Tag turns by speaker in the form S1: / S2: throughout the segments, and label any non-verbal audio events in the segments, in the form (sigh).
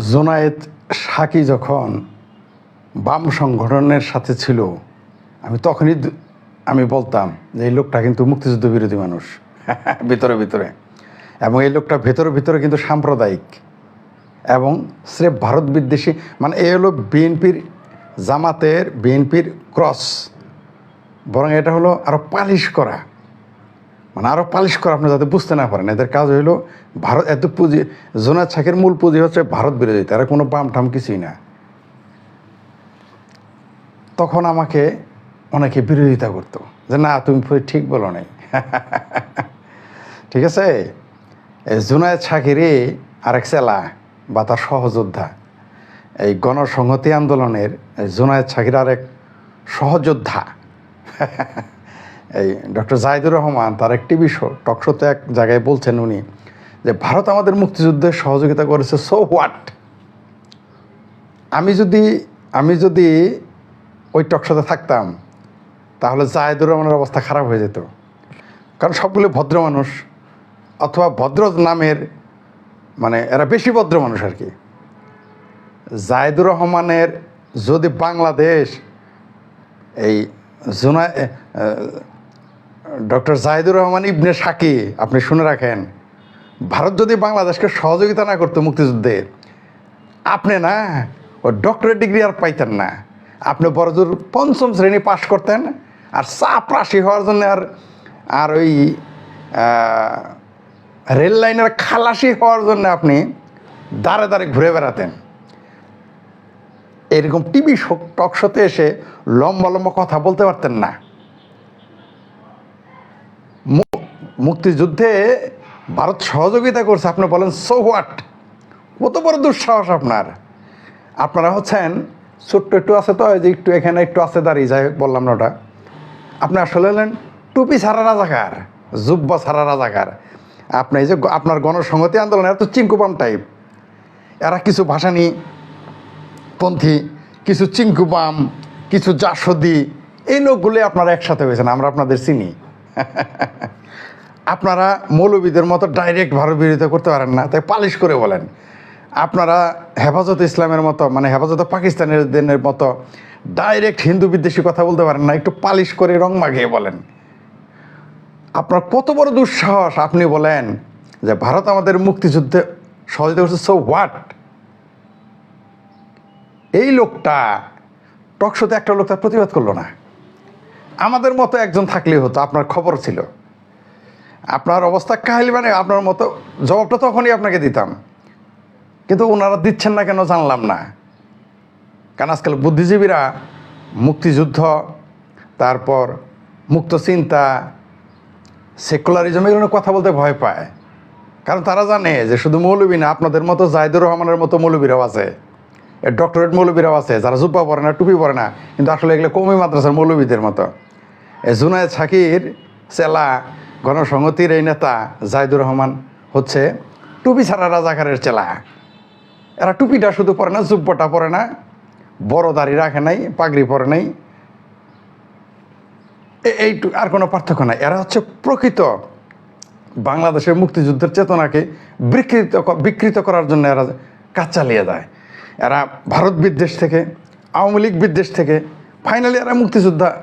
S1: Zonayed Psaki যখন বাম সংগঠনের সাথে ছিল, আমি তখনই আমি বলতাম যে, এই লোকটা কিন্তু মুক্তিযুদ্ধ বিরোধী মানুষ। (laughs) ভিতরে ভিতরে। এবং এই লোকটা ভেতরে, ভিতরে কিন্তু সাম্প্রদায়িক এবং স্রেফ ভারত বিদ্বেষী। মানে এ হলো বিএনপির জামাতের, বিএনপির ক্রস। বরং এটা হলো আরও পালিশ করা। মানে আরও পালিশ করা আপনি যাতে বুঝতে না পারেন। এদের কাজ হইল ভারত, এত পুঁজি, জোনার ছাকের মূল পুঁজি হচ্ছে ভারত বিরোধী। তারা কোনো বাম ঠাম কিছুই না। তখন আমাকে অনেকে বিরোধিতা করতো যে, না, তুমি ঠিক বলো নাই। ঠিক আছে? জুনায়দ শাকিরি আরেক সেলা বা তার সহযোদ্ধা। এই গণসংহতি আন্দোলনের জুনায়দ শাকির আরেক সহযোদ্ধা। এই ডক্টর জাহিদুর রহমান, তার এক টিভি শো টকশোতে এক জায়গায় বলছেন উনি যে, ভারত আমাদের মুক্তিযুদ্ধে সহযোগিতা করেছে সো হোয়াট আমি যদি আমি যদি ওই টকশোতে থাকতাম, তাহলে জাহিদুর রহমানের অবস্থা খারাপ হয়ে যেত। কারণ সবগুলো ভদ্র মানুষ, অথবা ভদ্র নামের মানে এরা বেশি ভদ্র মানুষ আর কি। জায়দুর রহমানের যদি বাংলাদেশ, এই জোনা ডক্টর জাহিদুর রহমান ইবনে সাকি, আপনি শুনে রাখেন, ভারত যদি বাংলাদেশকে সহযোগিতা না করতো মুক্তিযুদ্ধে, আপনি না, ও ডক্টরেট ডিগ্রি আর পাইতেন না। আপনি বড়জোর পঞ্চম শ্রেণি পাশ করতেন, আর চাপরাশি হওয়ার জন্য আর আর ওই রেল লাইনের খালাসি হওয়ার জন্য আপনি দাঁড়ে দাঁড়ে ঘুরে বেড়াতেন। এরকম টিভি টক শোতে এসে লম্বা লম্বা কথা বলতে পারতেন না। মুক্তিযুদ্ধে ভারত সহযোগিতা করছে। আপনি বলেন সো হোয়াট কত বড় দুঃসাহস আপনার। আপনারা হচ্ছেন, ছোট্ট একটু আছে তো যে একটু এখানে একটু আছে, দাঁড়িয়ে যাই, বললাম না ওটা। আপনি আসলে হলেন টুপি ছাড়া রাজাকার, জুব্বা ছাড়া রাজাকার। আপনি এই যে আপনার গণসংহতি আন্দোলন এত চিঙ্কুপাম টাইপ এরা কিছু ভাষানি পন্থী, কিছু চিঙ্কুপাম কিছু জাসদি, এই লোকগুলি আপনারা একসাথে হয়েছেন, আমরা আপনাদের চিনি। (laughs) আপনারা মৌলবীদের মতো ডাইরেক্ট ভারত বিরোধিতা করতে পারেন না, তাই পালিশ করে বলেন। আপনারা হেফাজত ইসলামের মতো মানে হেফাজত পাকিস্তানের দিনের মতো ডাইরেক্ট হিন্দু বিদ্বেষী কথা বলতে পারেন না, একটু পালিশ করে রং মাখিয়ে বলেন। আপনার কত বড় দুঃসাহস, আপনি বলেন যে ভারত আমাদের মুক্তিযুদ্ধে সহযোগিতা করছে সো হোয়াট এই লোকটা টকশোতে একটা লোক তার প্রতিবাদ করল না। আমাদের মতো একজন থাকলেই হতো, আপনার খবর ছিল। আপনার অবস্থা কাহিল মানে আপনার মতো, জবাবটা তখনই আপনাকে দিতাম। কিন্তু ওনারা দিচ্ছেন না কেন জানলাম না। কারণ আজকাল বুদ্ধিজীবীরা মুক্তিযুদ্ধ, তারপর মুক্ত চিন্তা, সেকুলারিজম, এগুলো কথা বলতে ভয় পায়। কারণ তারা জানে যে শুধু মৌলবী না, আপনাদের মতো জাহিদুর রহমানের মতো মৌলবীরাও আছে। ডক্টরেট মৌলবীরাও আছে, যারা জুব্বা পরে না, টুপি পরে না, কিন্তু আসলে এগুলো কমি মাদ্রাসার মৌলবীদের মতো। এ জুনায়দ সাকির সেলা গণসংহতির এই নেতা জায়দুর রহমান হচ্ছে টুপি ছাড়া রাজাকারের চেলা। এরা টুপিটা শুধু পরে না, জুব্বটা পরে না, বড় দাড়ি রাখে নাই, পাগড়ি পরে নাই। এ- এইটু, আর কোনো পার্থক্য নাই। এরা হচ্ছে প্রকৃত বাংলাদেশের মুক্তিযুদ্ধের চেতনাকে বিকৃত বিকৃত করার জন্য এরা কাজ চালিয়ে যায়। এরা ভারত বিদ্বেষ থেকে, আওয়ামী লীগ বিদ্বেষ থেকে, ফাইনালি এরা মুক্তিযোদ্ধা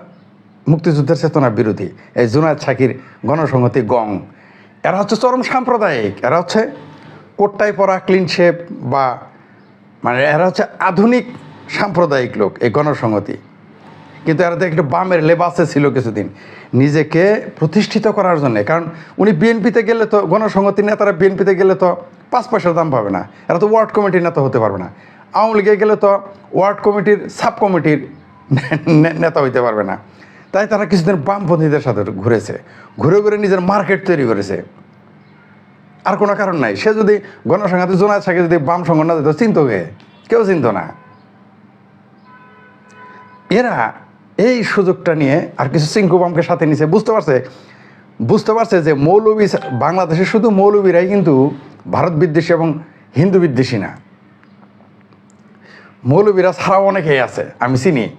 S1: মুক্তিযুদ্ধের চেতনার বিরোধী, এই জুনায়দ সাকির গণসংহতি গং। এরা হচ্ছে চরম সাম্প্রদায়িক, এরা হচ্ছে কোট্টায় পরা ক্লিন শেপ বা মানে এরা হচ্ছে আধুনিক সাম্প্রদায়িক লোক, এই গণসংহতি। কিন্তু এরা তো একটু বামের লেবাসে ছিল কিছুদিন। নিজেকে প্রতিষ্ঠিত করার জন্য, কারণ উনি বিএনপিতে গেলে তো গণসংহতি নেতারা বিএনপিতে গেলে তো পাঁচ পয়সার দাম পাবে না। এরা তো ওয়ার্ড কমিটির নেতা হতে পারবে না। আওয়ামী লীগে গেলে তো ওয়ার্ড কমিটির, সাব কমিটির নেতা হইতে পারবে না। তাই তারা কিছুদিন বামপন্থীদের সাথে ঘুরেছে। ঘুরে ঘুরে নিজের মার্কেট তৈরি করেছে। আর কোনো কারণ নাই। সে যদি গণসংঘাতে জোনা থাকে, যদি বাম সংঘ না দিত, চিনত কে? কেউ চিনত না। এরা এই সুযোগটা নিয়ে আর কিছু সিংকুবামকে সাথে নিছে। বুঝতে পারছে? বুঝতে পারছে যে মৌলবী বাংলাদেশে শুধু মৌলবীরাই কিন্তু ভারত বিদ্বেষী এবং হিন্দু বিদ্বেষী না। মৌলবীরা ছাড়াও অনেকেই আছে, আমি চিনি।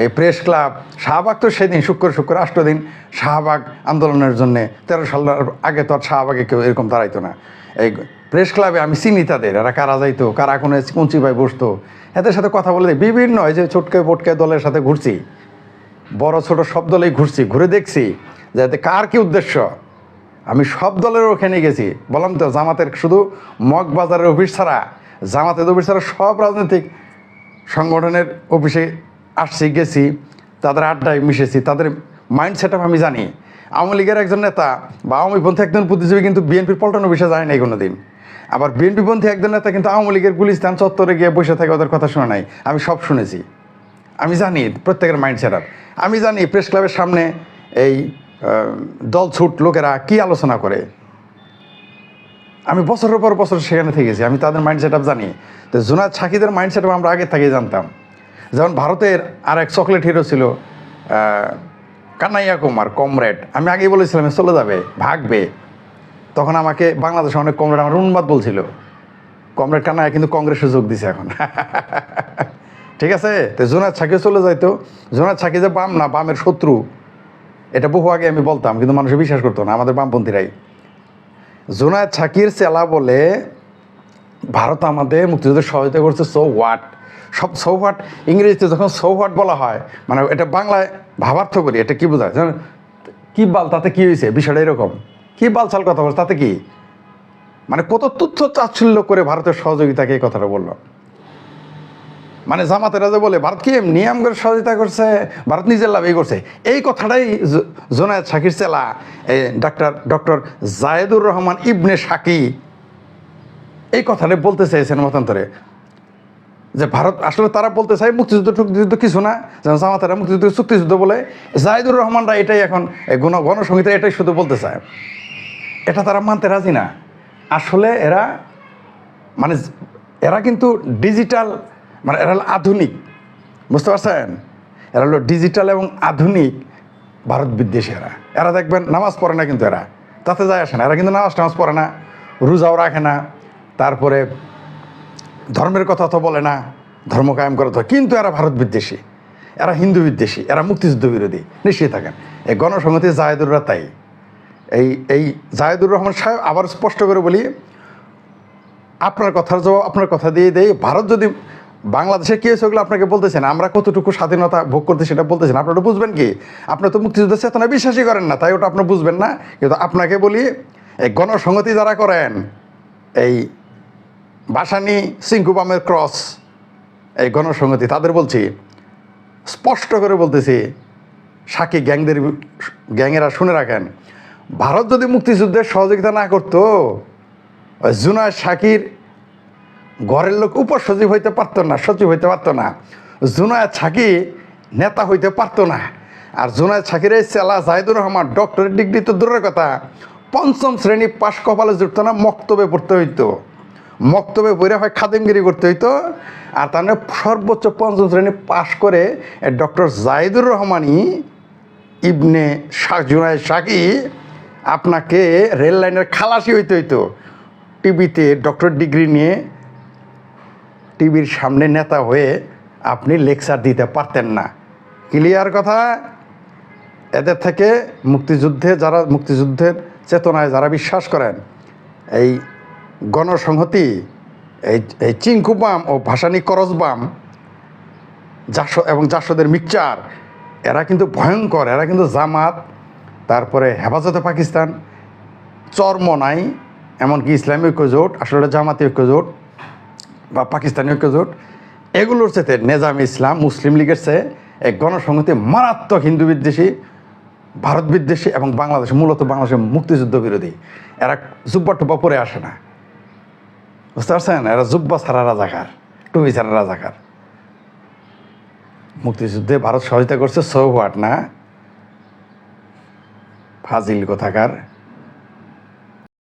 S1: এই প্রেস ক্লাব শাহবাগ তো সেদিন, শুক্র শুক্র আষ্ট দিন শাহবাগ আন্দোলনের জন্য তেরো সালের আগে তো আর শাহবাগে কেউ এরকম দাঁড়াইতো না। এই প্রেস ক্লাবে আমি চিনি তাদের, এরা কারা যাইতো, কারা কোনো কুঞ্চি ভাই বসতো। এদের সাথে কথা বলে বিভিন্ন এই যে ছোটকে পটকে দলের সাথে ঘুরছি, বড় ছোট সব দলেই ঘুরছি, ঘুরে দেখছি যাতে কার কি উদ্দেশ্য। আমি সব দলের ওখানে গেছি। বললাম তো, জামাতের শুধু মগ বাজারের অফিস ছাড়া, জামাতের অফিস ছাড়া সব রাজনৈতিক সংগঠনের অফিসে আসছি, গেছি, তাদের আড্ডায় মিশেছি, তাদের মাইন্ড সেট আমি জানি। আওয়ামী লীগের একজন নেতা বা আওয়ামী পন্থী একজন বুদ্ধিজীবী কিন্তু বিএনপির পল্টন বিষয়ে যায় নাই কোনো দিন আবার বিএনপি পন্থী একজন নেতা কিন্তু আওয়ামী লীগের গুলিস্তান চত্বরে গিয়ে বসে থাকে, ওদের কথা শোনা নাই। আমি সব শুনেছি। আমি জানি প্রত্যেকের মাইন্ড সেট আমি জানি প্রেস ক্লাবের সামনে এই দল ছুট লোকেরা কি আলোচনা করে। আমি বছরের পর বছর সেখানে থেকে গেছি আমি তাদের মাইন্ড সেট জানি। তো জুনাদ সাকিদের মাইন্ড সেট আমরা আগে থেকেই জানতাম। যেমন ভারতের আর এক চকলেট হিরো ছিল কানাইয়া কুমার, কমরেড, আমি আগেই বলেছিলাম চলে যাবে, ভাগবে। তখন আমাকে বাংলাদেশে অনেক কমরেড, আমার উন্মাদ বলছিল। কমরেড, কানাইয়া কিন্তু কংগ্রেসে যোগ দিছে এখন। (laughs) ঠিক আছে? তো জোনাদ ছাকি চলে যাইতো। জোনাদ ছাকি যে বাম না, বামের শত্রু, এটা বহু আগে আমি বলতাম, কিন্তু মানুষ বিশ্বাস করতো না, আমাদের বামপন্থীরাই। জোনায়দ ছাকির চেলা বলে, ভারত আমাদের মুক্তিযুদ্ধের সহযোগিতা করছে সো হোয়াট সব সো হোয়াট ইংরেজিতে যখন সো হোয়াট বলা হয় মানে এটা বাংলায় ভাবার্থ করি, এটা কি বোঝায়? কি বাল, তাতে কি হয়েছে? বিষয়টা এরকম। কি বাল চাল কথা বলছে তাতে কি? মানে কত তুচ্ছ চাচ্ছল্য করে ভারতের সহযোগিতাকে এই কথাটা বলল। মানে জামাতেরা যে বলে, ভারত কি নিয়ম করে সহযোগিতা করছে? ভারত নিজের লাভই করছে। এই কথাটাই জোনায়েদ শাকির চেলা, এই ডাক্তার, ডক্টর জায়েদুর রহমান ইবনে শাকি এই কথাটাই বলতে চেয়েছেন মতান্তরে। যে ভারত, আসলে তারা বলতে চায় মুক্তিযুদ্ধ টুক্তিযুদ্ধ কিছু না। যেমন জামাতারা মুক্তিযুদ্ধ, চুক্তিযুদ্ধ বলে জাহিদুর রহমানরা এটাই এখন গণ, গণসংহিতা এটাই শুধু বলতে চায়। এটা তারা মানতে রাজি না। আসলে এরা মানে এরা কিন্তু ডিজিটাল মানে এরা হলো আধুনিক। বুঝতে পারছেন? এরা হলো ডিজিটাল এবং আধুনিক ভারত বিদ্বেষী এরা। এরা দেখবেন নামাজ পড়ে না কিন্তু এরা। তাতে যায় আসে না। এরা কিন্তু নামাজ, টামাজ পড়ে না। রোজাও রাখে না। তারপরে ধর্মের কথা তো বলে না, ধর্ম কায়েম করে তো, কিন্তু এরা ভারত বিদ্বেষী, এরা হিন্দু বিদ্বেষী, এরা মুক্তিযুদ্ধ বিরোধী, নিশ্চয়ই থাকেন। এই গণসংহতি জাহেদুররা তাই। এই এই জাহেদুর রহমান সাহেব আবার স্পষ্ট করে বলি, আপনার কথার জবাব, আপনার কথা দিয়ে দেই, ভারত যদি বাংলাদেশে কি হয়েছে ওগুলো আপনাকে বলতেছেন আমরা কতটুকু স্বাধীনতা ভোগ করতে সেটা বলতেছেন আপনারা বুঝবেন কি? আপনার তো মুক্তিযুদ্ধের চেতনা বিশ্বাসই করেন না, তাই ওটা আপনি বুঝবেন না। কিন্তু আপনাকে বলি, এই গণসংহতি যারা করেন, এই বাসানি সিংকুবামের ক্রস, এই গণসংহতি, তাদের বলছি, স্পষ্ট করে বলতেছি সাকি গ্যাংদের, গ্যাংয়েরা শুনে রাখেন, ভারত যদি মুক্তিযুদ্ধের সহযোগিতা না করতো, ওই জুনায়দ শাকির ঘরের লোক উপসচিব হইতে পারতো না, সচিব হইতে পারতো না, জুনায়দ ছাকি নেতা হইতে পারতো না, আর জুনায়দ ছাকির এই চেলা জাহিদুর রহমান ডক্টরের ডিগ্রি তো দূরের কথা, পঞ্চম শ্রেণি পাশ কপালে জুটতো না, মক্তবে পড়তে হইতো। মক্তবে পড়ে হয় খাদেমগিরি করতে হইতো। আর তার মানে সর্বোচ্চ পঞ্চম শ্রেণি পাশ করে ডক্টর জাহিদুর রহমানই ইবনে শাহ জুনায় শাকি আপনাকে রেল লাইনের খালাসি হইতে হইতো। টিভিতে ডক্টর ডিগ্রি নিয়ে টিভির সামনে নেতা হয়ে আপনি লেকচার দিতে পারতেন না। ক্লিয়ার কথা? এদের থেকে মুক্তিযুদ্ধে যারা, মুক্তিযুদ্ধের চেতনায় যারা বিশ্বাস করেন, এই গণসংহতি, এই এই চিঙ্কুবাম ও ভাসানি করসবাম জাস এবং জাসদের মিক্সচার এরা কিন্তু ভয়ঙ্কর, এরা কিন্তু জামাত, তারপরে হেফাজতে পাকিস্তান চর্ম নাই এমনকি ইসলামী ঐক্যজোট, আসলে জামাতি ঐক্যজোট বা পাকিস্তানি ঐক্যজোট, এগুলোর চেয়ে নেজাম ইসলাম, মুসলিম লীগের চেয়ে এই গণসংহতি মারাত্মক হিন্দু বিদ্বেষী, ভারত বিদ্বেষী এবং বাংলাদেশ, মূলত বাংলাদেশের মুক্তিযুদ্ধ বিরোধী। এরা জুব্বা টুব্বা পরে আসে না। বুঝতে পারছেন? এরা জুব্বা ছাড়া রাজাকার, টুপি ছাড়া রাজাকার। মুক্তিযুদ্ধে ভারত সহযোগিতা করছে সৌ হোয়াট না? ফাজিল কোথাকার?